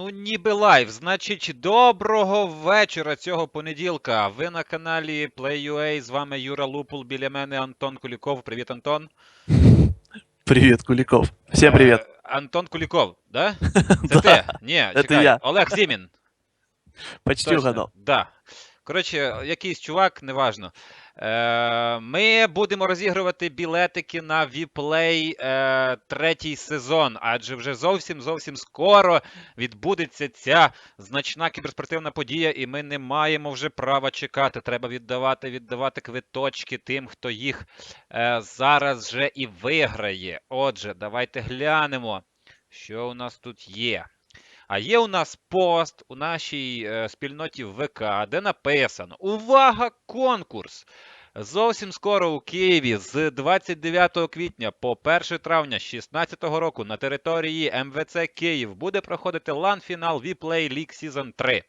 Ну, ніби лайв. Значить, доброго вечора цього понеділка. Ви на каналі Play.ua, з вами Юра Лупул, біля мене Антон Куліков. Привіт, Антон. Привет, Куликов. Всем привет. Е, Антон Куліков, да? Це ти? Ні, чекай. я. Олег Зімін. Почти Точно. угадал. Да. Коротше, якийсь чувак, неважно. Е, ми будемо розігрувати білетики на Віплей е, третій сезон, адже вже зовсім зовсім скоро відбудеться ця значна кіберспортивна подія, і ми не маємо вже права чекати. Треба віддавати, віддавати квиточки тим, хто їх е, зараз вже і виграє. Отже, давайте глянемо, що у нас тут є. А є у нас пост у нашій е, спільноті ВК, де написано: Увага! Конкурс! Зовсім скоро у Києві з 29 квітня по 1 травня 2016 року на території МВЦ Київ буде проходити лан-фінал Віплей League Season 3.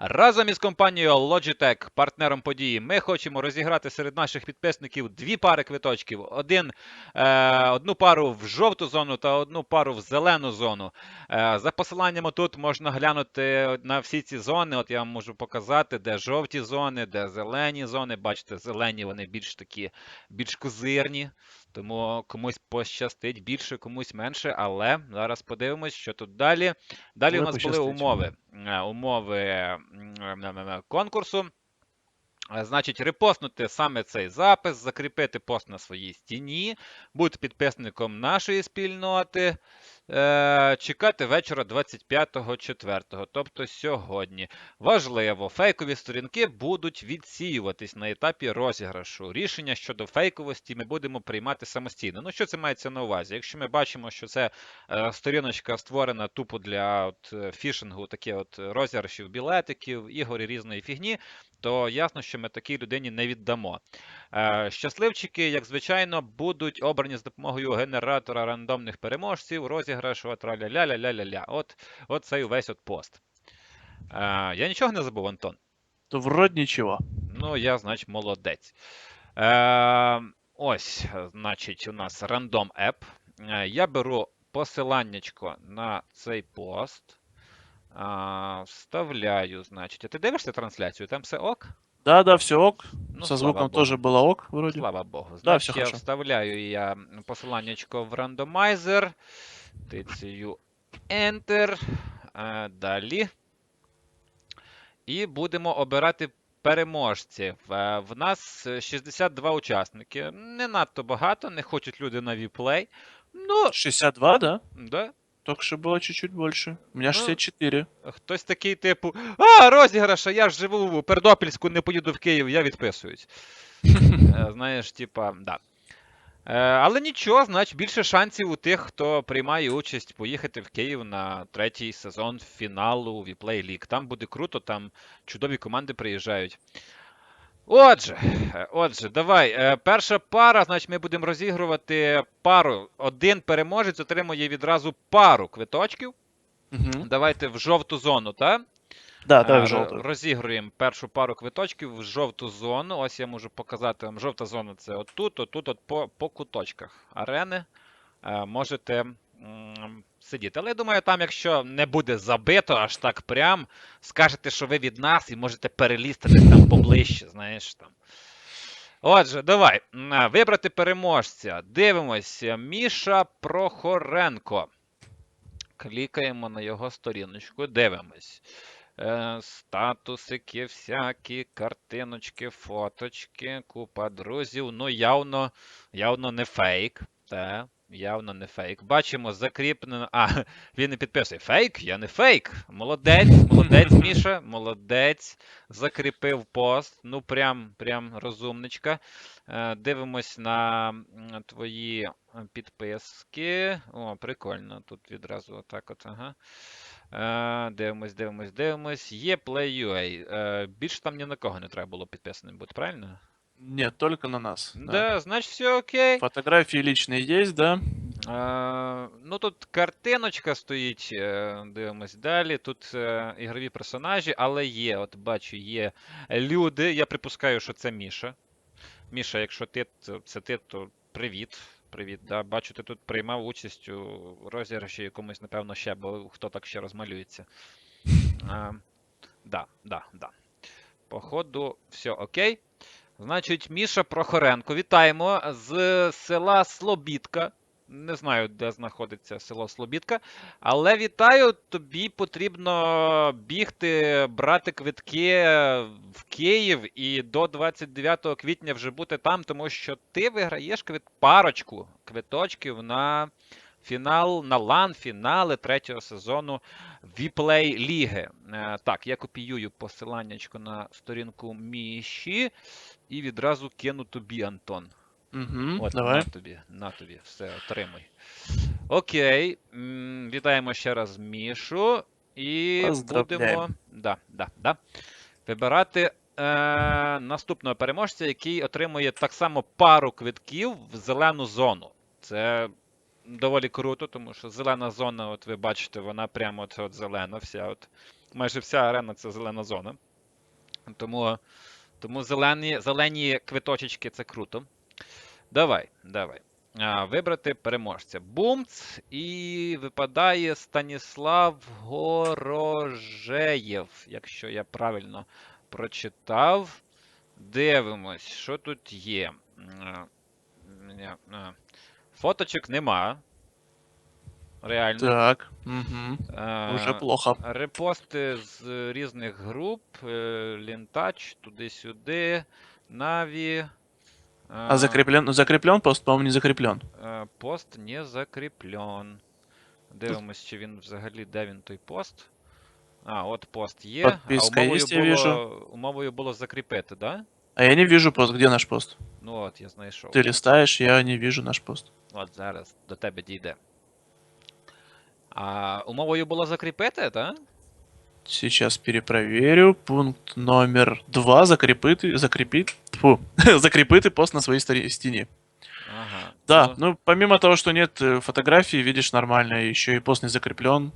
Разом із компанією Logitech, партнером події, ми хочемо розіграти серед наших підписників дві пари квиточків: один, е, одну пару в жовту зону та одну пару в зелену зону. Е, За посиланнями тут можна глянути на всі ці зони. От я вам можу показати, де жовті зони, де зелені зони. Бачите, зелені вони більш такі, більш козирні. Тому комусь пощастить більше, комусь менше. Але зараз подивимось, що тут далі. Далі у нас нас були умови. Е, Умови конкурсу. Е, Значить, репостнути саме цей запис, закріпити пост на своїй стіні, бути підписником нашої спільноти, е, чекати вечора 25.04, тобто сьогодні. Важливо, фейкові сторінки будуть відсіюватись на етапі розіграшу. Рішення щодо фейковості ми будемо приймати самостійно. Ну, що це мається на увазі? Якщо ми бачимо, що це е, сторіночка створена тупо для от, е, фішингу, таке от розіграшів білетиків, ігор і різної фігні, то ясно, що ми такій людині не віддамо. Е, Щасливчики, як звичайно, будуть обрані з допомогою генератора рандомних переможців, розіграшу, траля-ля-ля-ля-ля. От, от цей увесь от пост. Е, Я нічого не забув, Антон. То вроде ничего. Ну, я, значить, молодець. Е, ось, значить, у нас рандом еп. Я беру посиланнячко на цей пост. А, вставляю, значить. А ти дивишся трансляцію? Там все ок? Да-да, все ок. Ну, Со звуком тоже было ок, вроде. Слава Богу. Да, все я хорошо. вставляю я посиланнячко в рандомайзер. Тицюю Enter. Е, Далі. І будемо обирати переможців. Е, В нас е, 62 учасники. Не надто багато, не хочуть люди на віплей. Ну, 62, да? да. Только что было чуть-чуть больше. У меня Ну, 64. Хтось такий, типу, а, розіграш, а я ж живу в Пердопільську, не поїду в Київ, я відписуюсь. Е, Знаєш, типа, да. Е, Але нічого, значить, більше шансів у тих, хто приймає участь поїхати в Київ на третій сезон фіналу Віплей Ліг. Там буде круто, там чудові команди приїжджають. Отже, отже, давай. е, Перша пара, значить, ми будемо розігрувати пару. Один переможець отримує відразу пару квиточків. Мгм. Давайте в жовту зону, так? Да, давай Е, в желтую. Розігруємо першу пару квиточків в жовту зону. Ось я можу показати вам. Жовта зона це отут, отут, от по, по куточках арени. Е, Можете сидіти. Але я думаю, там, якщо не буде забито аж так прям, скажете, що ви від нас і можете перелізти десь там поближче, знаєш там. Отже, давай. Вибрати переможця. Дивимося. Міша Прохоренко. Клікаємо на його сторіночку, дивимось. Е, статусики, всякі, картиночки, фоточки, купа друзів. Ну, явно, явно не фейк. Та, явно не фейк. Бачимо закріплено. А, він не підписує. Фейк? Я не фейк. Молодець, молодець, Міша, молодець. Закріпив пост. Ну, прям, прям розумничка. Е, Дивимось на твої е, підписки. О, прикольно. Тут відразу отак от, ага. Е, Дивимось, дивимось, дивимось. Є Play.ua. Більше там ні на кого не треба було підписаним бути, правильно? Нет, только на нас. Да, Да. значить все окей. Фотографии личные есть, да? Е, ну тут картиночка стоїть, е, дивимось далі. Тут е, ігрові персонажі, але є, от бачу, є люди. Я припускаю, що це Міша. Міша, якщо ти, це ти, то привіт. Привіт. Да, бачу, ти тут приймав участь у розіграші якомусь, напевно, ще, бо хто так ще розмалюється. А, да, да, да. Походу, все окей. Значить, Міша Прохоренко, вітаємо з села Слобідка. Не знаю, де знаходиться село Слобідка. Але вітаю, тобі потрібно бігти, брати квитки в Київ і до 29 квітня вже бути там, тому що ти виграєш квит... парочку квиточків на фінал, на лан фінали третього сезону Віплей Ліги. Е, Так, я копіюю посиланнячко на сторінку Міші і відразу кину тобі, Антон. Угу, От, давай. на тобі, на тобі, все, отримай. Окей. м, Вітаємо ще раз Мішу. І Поздравляємо. будемо. Да, да, да. Вибирати е, наступного переможця, який отримує так само пару квитків в зелену зону. Це доволі круто, тому що зелена зона, от ви бачите, вона прямо от, от зелена, вся от, майже вся арена це зелена зона. Тому, тому зелені, зелені квиточечки це круто. Давай, давай. А, вибрати переможця. Бумц і випадає Станіслав Горожеєв, якщо я правильно прочитав. Дивимось, що тут є. Фоточок нема. Реально. Так. Угу. Е, Уже плохо. Репости з різних груп, е, Лінтач, туди-сюди, Наві. А закреплен, закреплен пост, по-моему, не закреплен. Е, Пост не закріплен. Дивимось, чи він взагалі, де він той пост. А, от пост є. Подписка а умовою є, я було, вижу. умовою було закріпити, да? А я не вижу пост. Где наш пост? Ну от, я знайшов. Ты листаешь, я не вижу наш пост. От зараз до тебе дійде. А умовою було закріпити, так? Сейчас перепроверю. Пункт номер два. Закрепитый, закрепит, фу, закрепитый пост на своей стори- стене. Ага. Да, Ну, ну помимо того, что нет э, фотографии, видишь нормально, еще и пост не закреплен.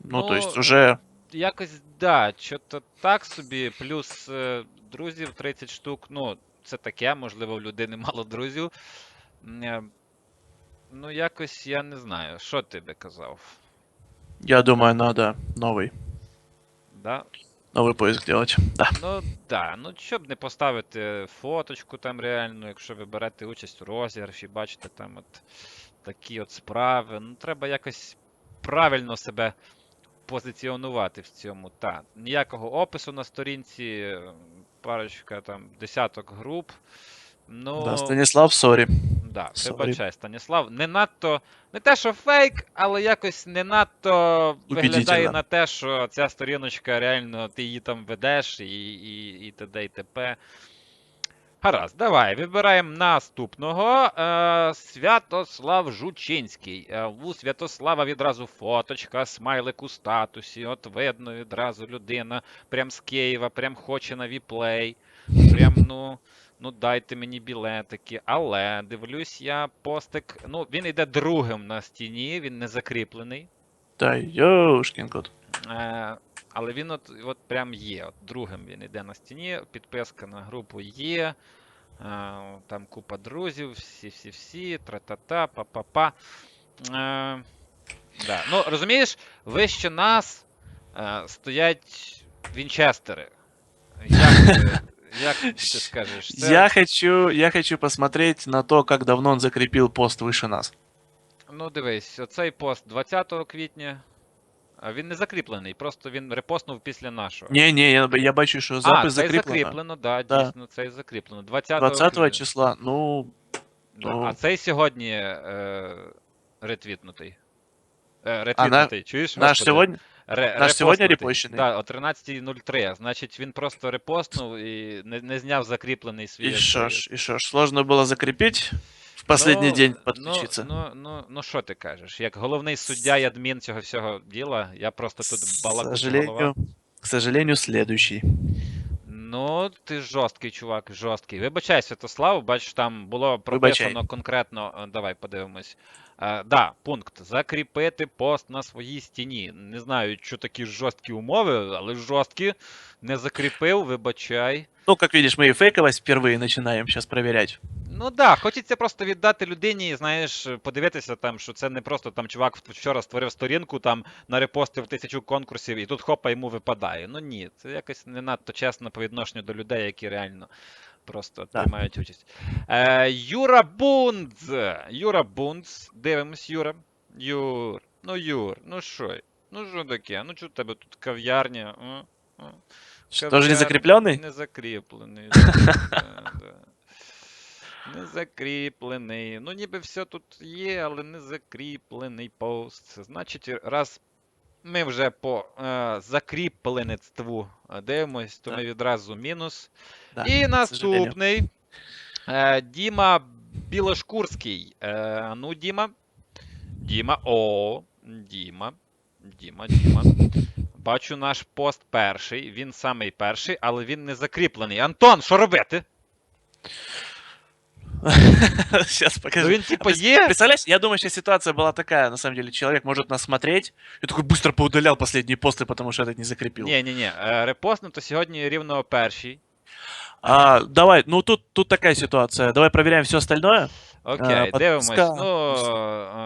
Ну, то есть Ну, уже Якось, да, що-то так собі, плюс е, друзів 30 штук, ну, це таке, можливо, в людини мало друзів. М, е, Ну, якось я не знаю, що ти би казав? Я думаю, надо новый, Да? новый поиск делать. Да. Ну, да, ну щоб не поставити фоточку там реально, якщо ви берете участь у розіграші, бачите там от такі от справи. Ну, треба якось правильно себе позиціонувати в цьому. Та, ніякого опису на сторінці, е, парочка там десяток груп. Ну, Да, Станислав, сори. Да, вибачай, Станіслав. Не надто. Не те, що фейк, але якось не надто виглядає на те, що ця сторіночка реально ти її там ведеш і, і, і т.д. і т.п. Гаразд, давай, вибираємо наступного. Е, Святослав Жучинський. Е, у Святослава відразу фоточка, смайлик у статусі. От видно відразу людина. Прям з Києва, прям хоче на віплей. Прям, ну. Ну, дайте мені білетики. Але дивлюсь, я постик. Ну, він йде другим на стіні, він не закріплений. Да, ёшкин кот. Е, але він от, от прям є. От другим він йде на стіні. Підписка на групу є. Е, там купа друзів, всі-всі-всі, тра-та-та, па-па-па. Е, да. Ну, розумієш, вище нас е, стоять вінчестери. Як, ти- як ти скажеш? Це- Я хочу, я хочу посмотреть на то, как давно он закрепил пост выше нас. Ну, дивись, оцей пост 20 квітня. А він не закріплений, просто він репостнув після нашого. Не-не, я, я бачу, что а, запись цей закреплено. закріплено, да, Да. дійсно, цей закріплено. 20, 20 квітня. числа, ну, Да. ну. А цей сьогодні е, ретвітнутий. Е, ретвітнутий, чуєш? наш Господи? сегодня, Ре- наш сьогодні репощений? Да, о 13.03. Значить, він просто репостнув і не, не зняв закріплений свій. шо цей- ж, и шо ж, сложно было закрепить в последний Ну, день ну. Ну, ну, ну, що ти кажеш? Як головний суддя і адмін цього всього діла, я просто тут К голова. сожалению, к сожалению, следующий. Ну, ти жорсткий, чувак, жорсткий. Вибачай, Святослав, бач, там було Вибачай. конкретно. е, Давай подивимось. Е, да, пункт. Закріпити пост на своїй стіні. Не знаю, що такі жорсткі умови, але жорсткі. Не закріпив, вибачай. Ну, как видишь, мы и фейковость впервые начинаем сейчас проверять. Ну так, да, хочеться просто віддати людині, знаєш, подивитися там, що це не просто там чувак вчора створив сторінку, там нарепостив тисячу конкурсів, і тут хопа йому випадає. Ну ні, це якось не надто чесно по відношенню до людей, які реально просто Да. приймають участь. Е, Юра Бунц. Юра Бунц. Дивимось, Юра. Юр. Ну, Юр, ну що? Ну що таке? Ну що в тебе тут кав'ярня? тоже не закрепленный? Не закріплений. да, да. Не закріплений. Ну, ніби все тут є, але не закріплений пост. Значить, раз ми вже по е, закріплеництву е, дивимось, то ми відразу мінус. Да, І наступний. Е, Діма Білошкурський. Е, ну, Діма. Діма. О, Діма. Діма, Діма. Бачу наш пост перший. Він самий перший, але він не закріплений. Антон, що робити? Сейчас Ну покажу. він типа А пред- є. Представляешь, я думаю, сейчас ситуация была такая, на самом деле, человек может нас смотреть, и такой быстро поудалял последние посты, потому что этот не закрепил. Ні, ні, ні. Репостнуто сьогодні рівно перший. А, давай, ну тут, тут такая ситуация. Давай проверяем все остальное. Окей, Е, дивимось. подписка. Ну,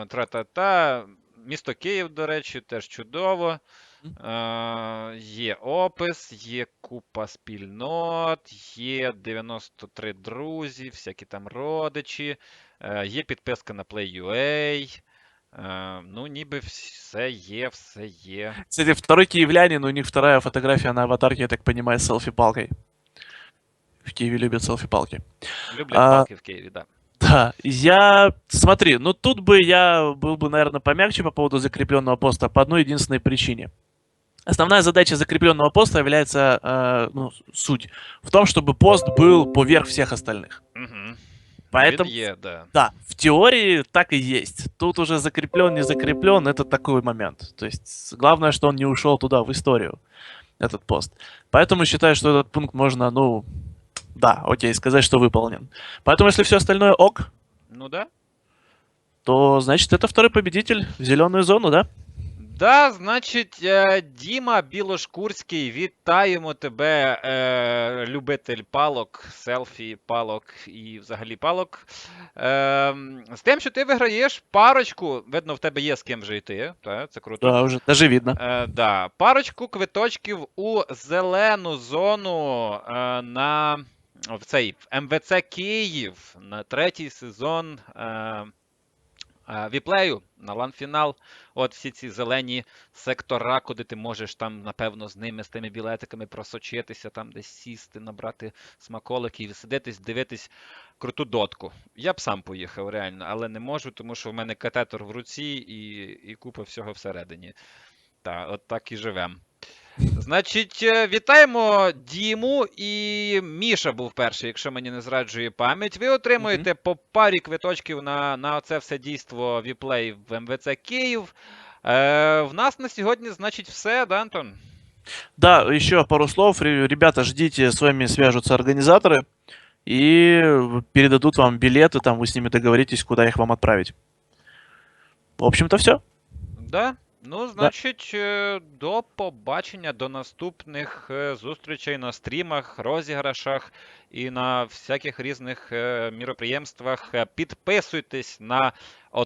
е, тра-та-та. Місто Київ, до речі, теж чудово. Е, є опис, є купа спільнот, є 93 друзі, всякі там родичі, е, є підписка на Play.ua. Е, ну, ніби все є, все є. Кстати, второй киевлянин, у них вторая фотография на аватарке, я так понимаю, с селфи-палкой. В Киеве любят селфи-палки. Люблять А, палки в Києві, так. Да. Да, я... Смотри, ну тут бы я был бы, наверное, помягче по поводу закрепленного поста по одной единственной причине. Основная задача закрепленного поста является, э, ну, суть, в том, чтобы пост был поверх всех остальных. Угу. Поэтому, є, да. да, в теории так и есть. Тут уже закреплен, не закреплен, это такой момент. То есть главное, что он не ушел туда, в историю, этот пост. Поэтому считаю, что этот пункт можно, ну, да, окей, сказать, что выполнен. Поэтому если все остальное ок, Ну да. то значит это второй победитель в зеленую зону, да? Да, значить, е, Діма Білошкурський, вітаємо тебе, е, любитель палок, селфі, палок і взагалі палок. Е, з тим, що ти виграєш парочку, видно, в тебе є з ким вже йти, та, це круто. Да, уже даже видно. Е, да, парочку квиточків у зелену зону е, на в цей МВЦ Київ на третій сезон е, віплею на ланфінал. От всі ці зелені сектора, куди ти можеш там, напевно, з ними, з тими білетиками просочитися, там десь сісти, набрати смаколиків, сидитись, дивитись круту дотку. Я б сам поїхав реально, але не можу, тому що в мене катетор в руці і, і купа всього всередині. Так, от так і живем. Значить, е, вітаємо Діму і Міша був перший, якщо мені не зраджує пам'ять. Ви отримуєте по парі квиточків на, на це все дійство Віплей в МВЦ Київ. Е, в нас на сьогодні, значить, все, да, Антон? Да, еще пару слов. Ре- Ребята, ждите, с вами свяжутся организаторы и передадут вам билеты, там вы с ними договоритесь, куда их вам отправить. В общем-то, все. Да? Ну, значить, е, до побачення, до наступних е, зустрічей на стрімах, розіграшах і на всяких різних е, міроприємствах. Підписуйтесь на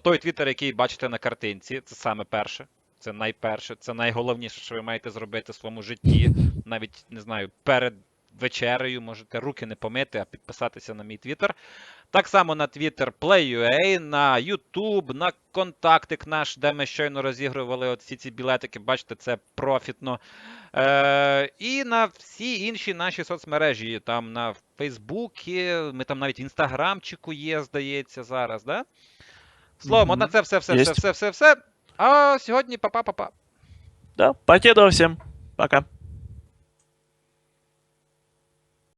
той твіттер, який бачите на картинці. Це саме перше. Це найперше, це найголовніше, що ви маєте зробити в своєму житті. Навіть не знаю, перед вечерею можете руки не помити, а підписатися на мій твіттер. Так само на Twitter Play.ua, на YouTube, на контактик наш, де ми щойно розігрували от всі ці білетики. Бачите, це профітно. Е, і на всі інші наші соцмережі. Там на Фейсбуці, ми там навіть в інстаграмчику є, здається, зараз, да? Словом, Мгм. от на це все, все, все, все, все, все. А сьогодні па-па-па-па. Да, покедова всем. Пока.